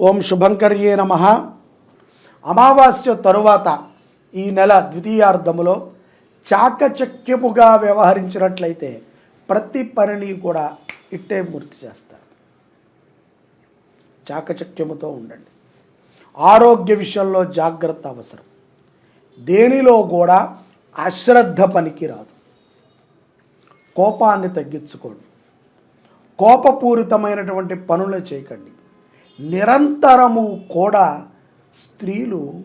ఓం శుభంకర్యే నమ. అమావాస్య తరువాత ఈ నెల ద్వితీయార్థములో చాకచక్యముగా వ్యవహరించినట్లయితే ప్రతి పనిని కూడా ఇట్టే పూర్తి చేస్తారు. చాకచక్యముతో ఉండండి. ఆరోగ్య విషయంలో జాగ్రత్త అవసరం. దేనిలో కూడా అశ్రద్ధ పనికి రాదు కోపాన్ని తగ్గించుకోండి. కోపపూరితమైనటువంటి పనులు చేయకండి. నిరంతరము కూడా స్త్రీలు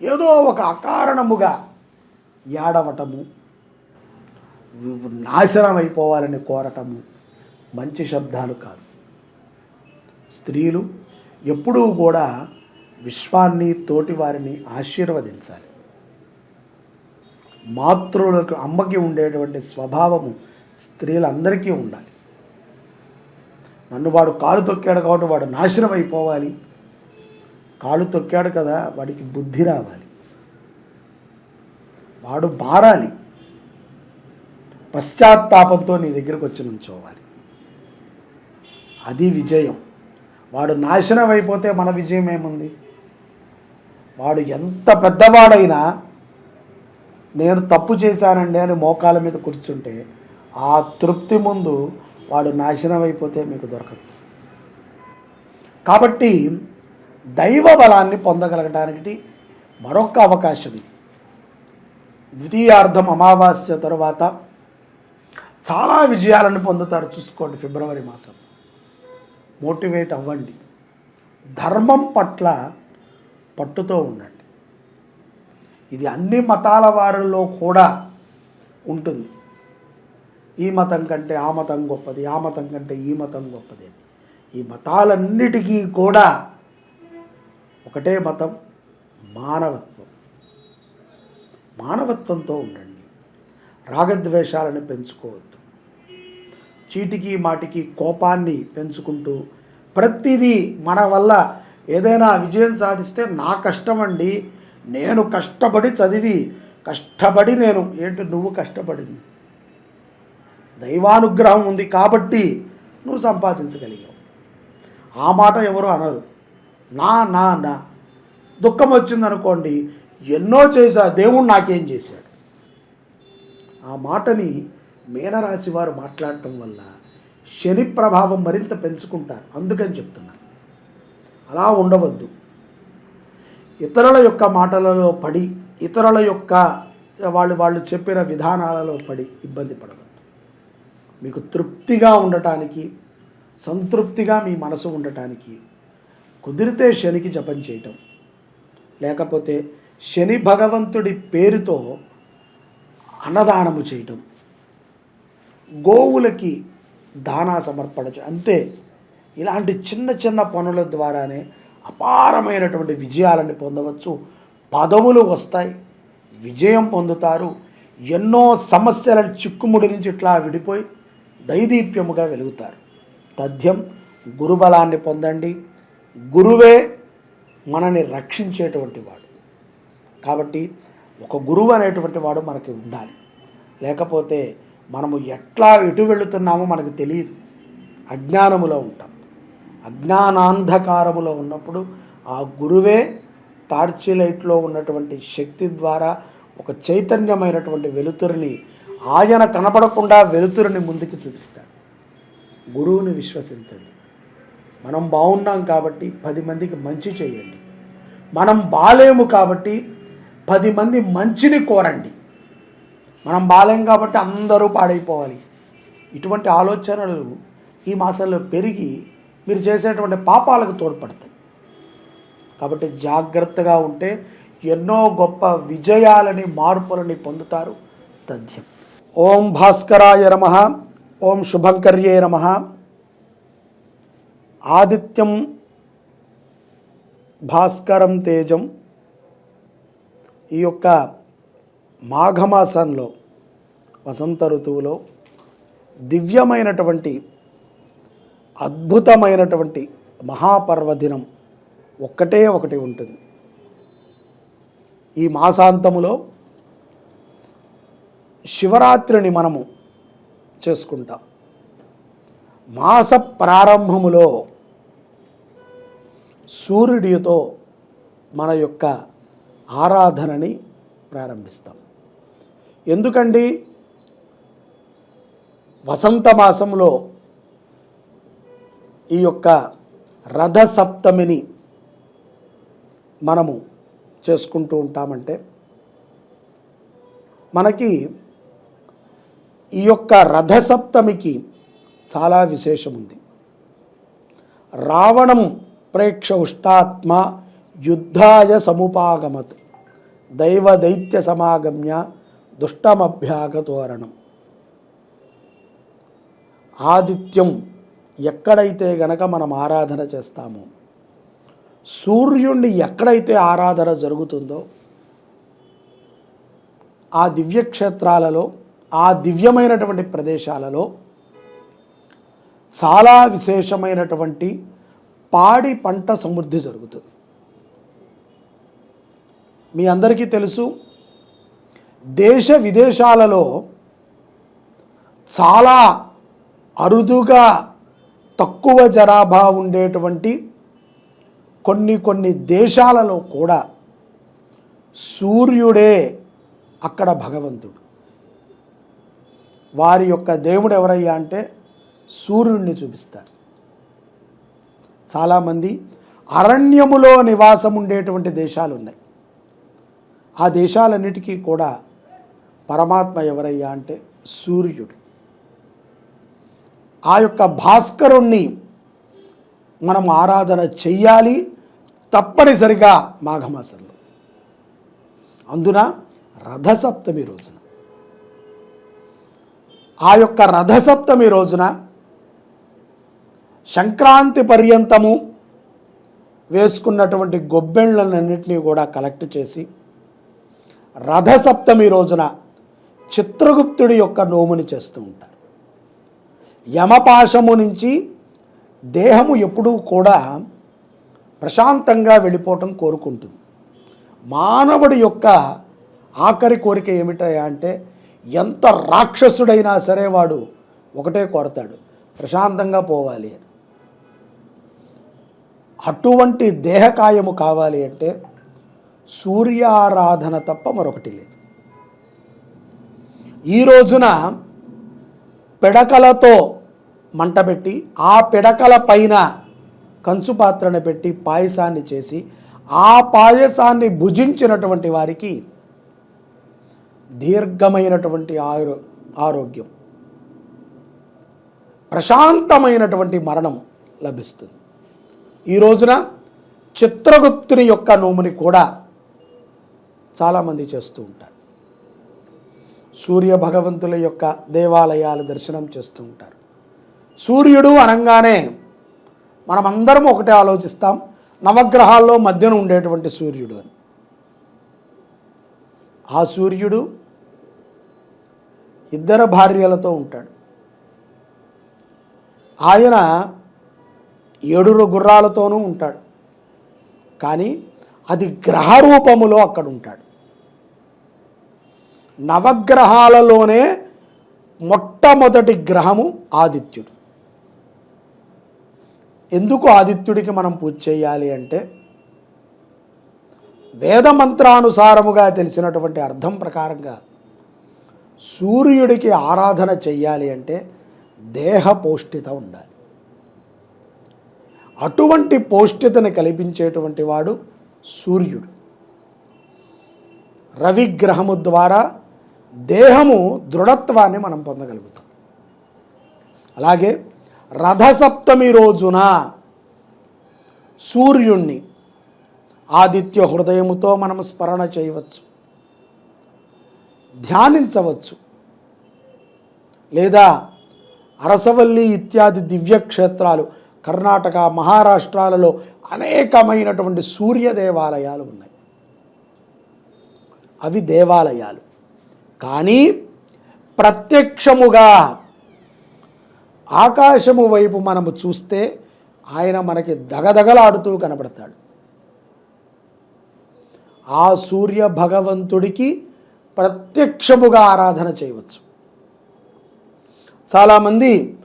ఏదో ఒక అకారణముగా ఏడవటము నాశనం అయిపోవాలని కోరటము మంచి శబ్దాలు కాదు. స్త్రీలు ఎప్పుడూ కూడా విశ్వాన్ని తోటి వారిని ఆశీర్వదించాలి. మాతృలకు అమ్మకి ఉండేటువంటి స్వభావము స్త్రీలందరికీ ఉండాలి. నన్ను వాడు కాలు తొక్కాడు కాబట్టి వాడు నాశనం అయిపోవాలి కాలు తొక్కాడు కదా వాడికి బుద్ధి రావాలి. వాడు మారాలి. పశ్చాత్తాపంతో నీ దగ్గరకు వచ్చి నుంచోవాలి. అది విజయం. వాడు నాశనం అయిపోతే మన విజయం ఏముంది? వాడు ఎంత పెద్దవాడైనా నేను తప్పు చేశానండి అని మోకాల మీద కూర్చుంటే ఆ తృప్తి ముందు వాడు నాశనం అయిపోతే మీకు దొరకదు. కాబట్టి దైవ బలాన్ని పొందగలగడానికి మరొక అవకాశం ఇది. ద్వితీయార్థం అమావాస్య తరువాత చాలా విజయాలను పొందుతారు చూసుకోండి ఫిబ్రవరి మాసం. మోటివేట్ అవ్వండి. ధర్మం పట్ల పట్టుతో ఉండండి. ఇది అన్ని మతాల వారిలో కూడా ఉంటుంది. ఈ మతం కంటే ఆ మతం గొప్పది ఆ మతం కంటే ఈ మతం గొప్పది అని. ఈ మతాలన్నిటికీ కూడా ఒకటే మతం మానవత్వం. మానవత్వంతో ఉండండి. రాగద్వేషాలను పెంచుకోవద్దు. చీటికి మాటికి కోపాన్ని పెంచుకుంటూ ప్రతిదీ మన వల్ల ఏదైనా విజయం సాధిస్తే నా కష్టం అండి నేను కష్టపడి చదివి కష్టపడి నేను ఏంటి నువ్వు కష్టపడింది? దైవానుగ్రహం ఉంది కాబట్టి నువ్వు సంపాదించగలిగావు. ఆ మాట ఎవరు అనరు. నా నా నా. దుఃఖం వచ్చిందనుకోండి ఎన్నో చేశా దేవుడు నాకేం చేశాడు? ఆ మాటని మీనరాశి వారు మాట్లాడటం వల్ల శని ప్రభావం మరింత పెంచుకుంటారు. అందుకని చెప్తున్నాను. అలా ఉండవద్దు. ఇతరుల యొక్క మాటలలో పడి ఇతరుల యొక్క వాళ్ళు వాళ్ళు చెప్పిన విధానాలలో పడి ఇబ్బంది పడవద్దు. మీకు తృప్తిగా ఉండటానికి సంతృప్తిగా మీ మనసు ఉండటానికి కుదిరితే శనికి జపం చేయటం. లేకపోతే శని భగవంతుడి పేరుతో అన్నదానము చేయటం. గోవులకి దానా సమర్పణ అంతే. ఇలాంటి చిన్న చిన్న పనుల ద్వారానే అపారమైనటువంటి విజయాలను పొందవచ్చు. పదవులు వస్తాయి విజయం పొందుతారు. ఎన్నో సమస్యల చిక్కుముడి నుంచి ఇట్లా విడిపోయి దైదీప్యముగా వెలుగుతారు. తథ్యం గురుబలాన్ని పొందండి. గురువే మనని రక్షించేటువంటి వాడు. కాబట్టి ఒక గురువు అనేటువంటి వాడు మనకి ఉండాలి. లేకపోతే మనము ఎట్లా ఎటు వెళుతున్నామో మనకు తెలియదు. అజ్ఞానములో ఉంటాం. అజ్ఞానాంధకారములో ఉన్నప్పుడు ఆ గురువే టార్చి లైట్లో ఉన్నటువంటి శక్తి ద్వారా ఒక చైతన్యమైనటువంటి వెలుతురిని ఆయన కనపడకుండా వెలుతురిని ముందుకు చూపిస్తాడు. గురువుని విశ్వసించండి. మనం బాగున్నాం కాబట్టి పది మందికి మంచి చేయండి. మనం బాలేము కాబట్టి పది మంది మంచిని కోరండి. మనం బాలేం కాబట్టి అందరూ పాడైపోవాలి. ఇటువంటి ఆలోచనలు ఈ మాసంలో పెరిగి మీరు చేసేటువంటి పాపాలకు తోడ్పడతాయి. కాబట్టి జాగ్రత్తగా ఉంటే ఎన్నో గొప్ప విజయాలని మార్పులని పొందుతారు తథ్యం ఓం భాస్కరాయ నమ ఓం శుభంకర్యే నమ. ఆదిత్యం భాస్కరం తేజం ఈ యొక్క మాఘమాసంలో వసంత ఋతువులో దివ్యమైనటువంటి అద్భుతమైనటువంటి మహాపర్వదినం ఒక్కటే ఒకటి ఉంటుంది. ఈ మాసాంతములో శివరాత్రిని మనము చేసుకుంటాం. మాస ప్రారంభములో సూర్యుడితో మన యొక్క ఆరాధనని ప్రారంభిస్తాం. ఎందుకండి? వసంత మాసంలో ఈ యొక్క రథసప్తమిని మనము చేసుకుంటూ ఉంటామంటే మనకి ఈ యొక్క రథసప్తమికి చాలా విశేషం ఉంది రావణం ప్రేక్ష ఉష్టాత్మ యుద్ధాయ సముపాగమత్ దైవ దైత్య సమాగమ్య దుష్టమభ్యాగతోరణం. ఆదిత్యం ఎక్కడైతే గనక మనం ఆరాధన చేస్తామో సూర్యుణ్ణి ఎక్కడైతే ఆరాధన జరుగుతుందో ఆ దివ్యక్షేత్రాలలో ఆ దివ్యమైనటువంటి ప్రదేశాలలో చాలా విశేషమైనటువంటి పాడి పంట సమృద్ధి జరుగుతుంది. మీ అందరికీ తెలుసు దేశ విదేశాలలో చాలా అరుదుగా తక్కువ జనాభా ఉండేటువంటి కొన్ని కొన్ని దేశాలలో కూడా సూర్యుడే అక్కడ భగవంతుడు. వారి యొక్క దేవుడు ఎవరయ్యా అంటే సూర్యుడిని చూపిస్తారు. చాలామంది అరణ్యములో నివాసం ఉండేటువంటి దేశాలు ఉన్నాయి. ఆ దేశాలన్నిటికీ కూడా పరమాత్మ ఎవరయ్యా అంటే సూర్యుడు. ఆ యొక్క భాస్కరుణ్ణి మనం ఆరాధన చెయ్యాలి తప్పనిసరిగా మాఘమాసంలో. అందున రథసప్తమి రోజున ఆ యొక్క రథసప్తమి రోజున సంక్రాంతి పర్యంతము వేసుకున్నటువంటి గొబ్బెళ్ళనన్నింటినీ కూడా కలెక్ట్ చేసి రథసప్తమి రోజున చిత్రగుప్తుడి యొక్క నోముని చేస్తూ ఉంటారు. యమపాశము నుంచి దేహము ఎప్పుడూ కూడా ప్రశాంతంగా వెళ్ళిపోవటం కోరుకుంటుంది. మానవుడి యొక్క ఆఖరి కోరిక ఏమిటయా అంటే ఎంత రాక్షసుడైనా సరే వాడు ఒకటే కోరతాడు. ప్రశాంతంగా పోవాలి అని. అటువంటి దేహకాయము కావాలి అంటే సూర్యారాధన తప్ప మరొకటి లేదు. ఈ రోజున పిడకలతో మంట పెట్టి ఆ పిడకల పైన కంచు పాత్రను పెట్టి పాయసాన్ని చేసి ఆ పాయసాన్ని భుజించినటువంటి వారికి దీర్ఘమైనటువంటి ఆరో ఆరోగ్యం. ప్రశాంతమైనటువంటి మరణం లభిస్తుంది. ఈ రోజున చిత్రగుప్తుని యొక్క నోముని కూడా చాలామంది చేస్తూ ఉంటారు. సూర్య భగవంతుల యొక్క దేవాలయాల దర్శనం చేస్తూ ఉంటారు. సూర్యుడు అనగానే మనమందరం ఒకటే ఆలోచిస్తాం నవగ్రహాల్లో మధ్యన ఉండేటువంటి సూర్యుడు అని. ఆ సూర్యుడు ఇద్దరు భార్యలతో ఉంటాడు. ఆయన ఏడురు గుర్రాలతోనూ ఉంటాడు. కానీ అది గ్రహ రూపములో అక్కడ ఉంటాడు. నవగ్రహాలలోనే మొట్టమొదటి గ్రహము ఆదిత్యుడు. ఎందుకు ఆదిత్యుడికి మనం పూజ చేయాలి అంటే వేదమంత్రానుసారముగా తెలిసినటువంటి అర్థం ప్రకారంగా సూర్యుడికి ఆరాధన చెయ్యాలి అంటే దేహ పౌష్టిత ఉండాలి. అటువంటి పౌష్టితను కల్పించేటువంటి వాడు సూర్యుడు. రవిగ్రహము ద్వారా దేహము దృఢత్వాన్ని మనం పొందగలుగుతాం. అలాగే రథసప్తమి రోజున సూర్యుణ్ణి ఆదిత్య హృదయముతో మనం స్మరణ చేయవచ్చు. ధ్యానించవచ్చు. లేదా అరసవల్లి ఇత్యాది దివ్యక్షేత్రాలు కర్ణాటక మహారాష్ట్రాలలో అనేకమైనటువంటి సూర్య దేవాలయాలు ఉన్నాయి. అవి దేవాలయాలు. కానీ ప్రత్యక్షముగా ఆకాశము వైపు మనము చూస్తే ఆయన మనకి దగదగలాడుతూ కనబడతాడు. ఆ సూర్య భగవంతుడికి ప్రత్యక్షముగా ఆరాధన చేయవచ్చు. చాలామంది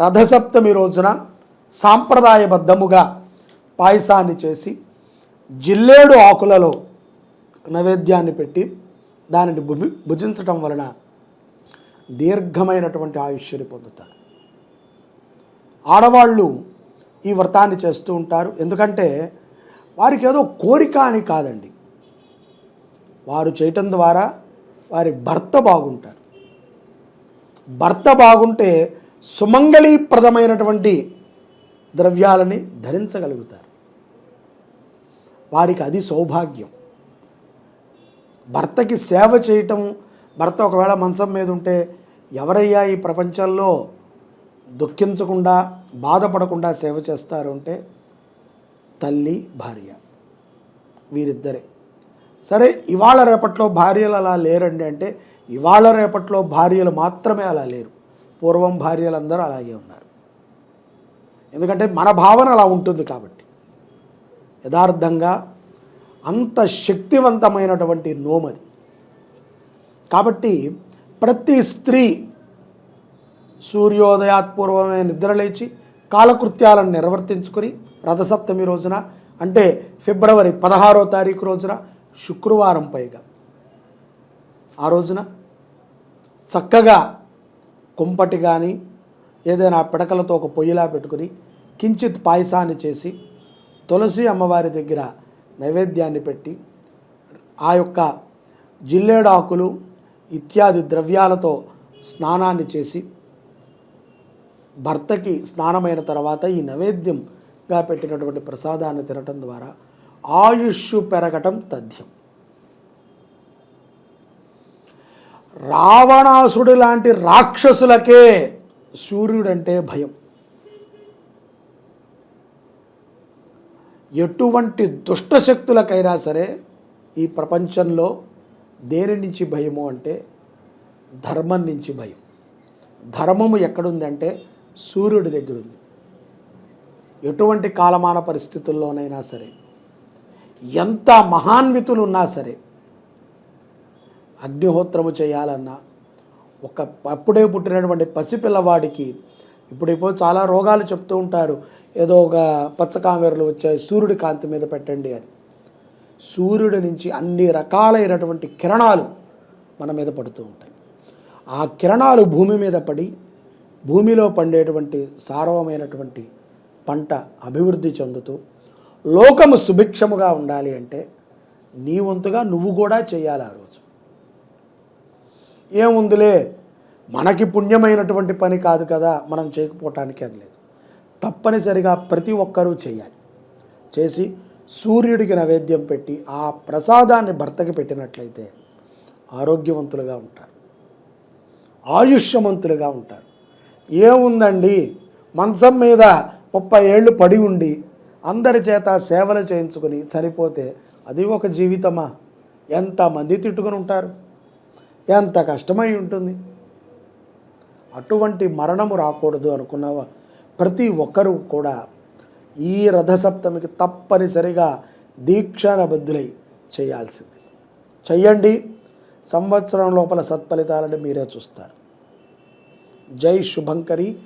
రథసప్తమి రోజున సాంప్రదాయబద్ధముగా పాయసాన్ని చేసి జిల్లేడు ఆకులలో నైవేద్యాన్ని పెట్టి దానిని భుజి భుజించటం వలన దీర్ఘమైనటువంటి ఆయుష్యని పొందుతారు. ఆడవాళ్ళు ఈ వ్రతాన్ని చేస్తూ ఉంటారు. ఎందుకంటే వారికి ఏదో కోరిక అని కాదండి. వారు చేయటం ద్వారా వారి భర్త బాగుంటారు. భర్త బాగుంటే సుమంగళీప్రదమైనటువంటి ద్రవ్యాలని ధరించగలుగుతారు. వారికి అది సౌభాగ్యం. భర్తకి సేవ చేయటం భర్త ఒకవేళ మంచం మీద ఉంటే ఎవరయ్యా ఈ ప్రపంచంలో దుఃఖించకుండా బాధపడకుండా సేవ చేస్తారు అంటే తల్లి భార్య వీరిద్దరే. సరే ఇవాళ రేపట్లో భార్యలు అలా లేరండి అంటే ఇవాళ రేపట్లో భార్యలు మాత్రమే అలా లేరు. పూర్వం భార్యలందరూ అలాగే ఉన్నారు. ఎందుకంటే మన భావన అలా ఉంటుంది కాబట్టి. యథార్థంగా అంత శక్తివంతమైనటువంటి నోమది. కాబట్టి ప్రతి స్త్రీ సూర్యోదయాత్పూర్వమే నిద్రలేచి కాలకృత్యాలను నిర్వర్తించుకొని రథసప్తమి రోజున అంటే ఫిబ్రవరి పదహారో తారీఖు రోజున శుక్రవారం పైగా. ఆ రోజున చక్కగా కుంపటి కానీ ఏదైనా పిడకలతో ఒక పొయ్యిలా పెట్టుకుని కించిత్ పాయసాన్ని చేసి తులసి అమ్మవారి దగ్గర నైవేద్యాన్ని పెట్టి ఆ యొక్క జిల్లేడాకులు ఇత్యాది ద్రవ్యాలతో స్నానాన్ని చేసి భర్తకి స్నానమైన తర్వాత ఈ నైవేద్యంగా పెట్టినటువంటి ప్రసాదాన్ని తినటం ద్వారా ఆయుష్ పెరగటం తథ్యం. రావణాసుడు లాంటి రాక్షసులకే సూర్యుడంటే భయం. ఎటువంటి దుష్టశక్తులకైనా సరే ఈ ప్రపంచంలో దేని నుంచి భయము అంటే ధర్మం నుంచి భయం. ధర్మము ఎక్కడుందంటే సూర్యుడి దగ్గర ఉంది ఎటువంటి కాలమాన పరిస్థితుల్లోనైనా సరే ఎంత మహాన్వితులు ఉన్నా సరే అగ్నిహోత్రము చేయాలన్నా ఒక అప్పుడే పుట్టినటువంటి పసిపిల్లవాడికి ఇప్పుడు ఇప్పుడు చాలా రోగాలు చెప్తూ ఉంటారు. ఏదో ఒక పచ్చకామెరలు వచ్చాయి సూర్యుడి కాంతి మీద పెట్టండి అని. సూర్యుడి నుంచి అన్ని రకాలైనటువంటి కిరణాలు మన మీద పడుతూ ఉంటాయి. ఆ కిరణాలు భూమి మీద పడి భూమిలో పండేటువంటి సారవమైనటువంటి పంట అభివృద్ధి చెందుతూ లోకము సుభిక్షముగా ఉండాలి అంటే నీ వంతుగా నువ్వు కూడా చేయాలి ఆ రోజు. ఏముందిలే? మనకి పుణ్యమైనటువంటి పని కాదు కదా మనం చేయకపోవటానికి అది లేదు. తప్పనిసరిగా ప్రతి ఒక్కరూ చేయాలి. చేసి సూర్యుడికి నైవేద్యం పెట్టి ఆ ప్రసాదాన్ని భర్తకి పెట్టినట్లయితే ఆరోగ్యవంతులుగా ఉంటారు. ఆయుష్యవంతులుగా ఉంటారు. ఏముందండి? మంచం మీద ముప్పై ఏళ్ళు పడి ఉండి అందరి చేత సేవలు చేయించుకుని చనిపోతే అది ఒక జీవితమా? ఎంతమంది తిట్టుకుని ఉంటారు? ఎంత కష్టమై ఉంటుంది? అటువంటి మరణము రాకూడదు అనుకున్న ప్రతి ఒక్కరూ కూడా ఈ రథసప్తమికి తప్పనిసరిగా దీక్షానబద్ధులై చేయాల్సింది. చెయ్యండి. సంవత్సరం లోపల సత్ఫలితాలని మీరే చూస్తారు. జై శుభంకరి.